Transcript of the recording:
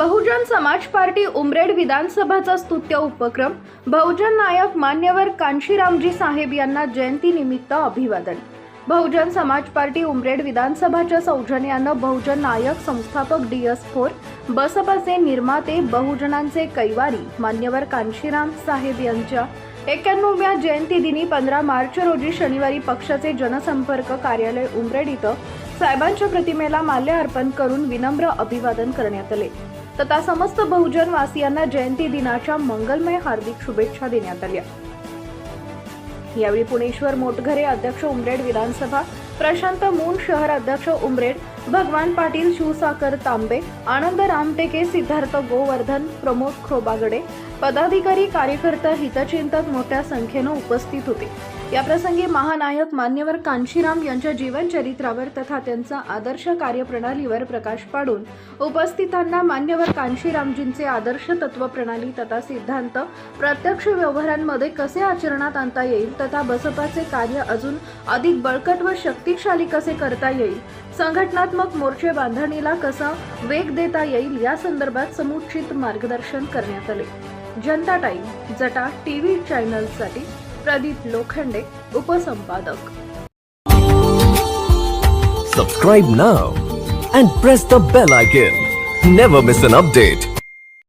Bahujan Samaj party Umred विधानसभाचा स्तुत्य उपक्रम. बहुजन नायक मान्यवर कांशीरामजी साहेब यांना जयंतीनिमित्त अभिवादन. बहुजन समाज पार्टी उमरेड विधानसभाच्या सौजन्यानं बहुजन नायक संस्थापक डी एस फोर बसपाचे निर्माते बहुजनांचे कैवारी मान्यवर कांशीराम साहेब यांच्या एक्क्याण्णवव्या जयंतीदिनी पंधरा मार्च रोजी शनिवारी पक्षाचे जनसंपर्क कार्यालय उमरेड इथं साहेबांच्या प्रतिमेला माल्य अर्पण करून विनम्र अभिवादन करण्यात आले. तथा समस्त बहुजन वासियांना जयंती दिनाच्या मंगलमय हार्दिक शुभेच्छा देण्यात आल्या. यावेळी पुणेश्वर मोटघरे अध्यक्ष उमरेड विधानसभा प्रशांत मून शहर अध्यक्ष उमरेड भगवान पाटील शिवसाकर तांबे आनंद रामटेके सिद्धार्थ गोवर्धन प्रमोद खोबागडे पदाधिकारी कार्यकर्ता हितचिंतक मोठ्या संख्येनं उपस्थित होते. याप्रसंगी महानायक मान्यवर कांशीराम यांच्या जीवनचरित्रावर तथा त्यांचा आदर्श कार्यप्रणालीवर प्रकाश पाडून उपस्थितांना मान्यवर कांशीरामजींचे आदर्श तत्वप्रणाली तथा सिद्धांत प्रत्यक्ष व्यवहारांमध्ये कसे आचरणात आणता येईल तथा बसपाचे कार्य अजून अधिक बळकट व शक्तिशाली कसे करता येईल संघटनात्मक मोर्चे बांधणीला कसा वेग देता येईल या संदर्भात समुचित मार्गदर्शन करण्यात आले. जनता टाईम जटा टीव्ही चॅनलसाठी प्रदीप लोखंडे उपसंपादक Subscribe now and press the bell icon. Never miss an update.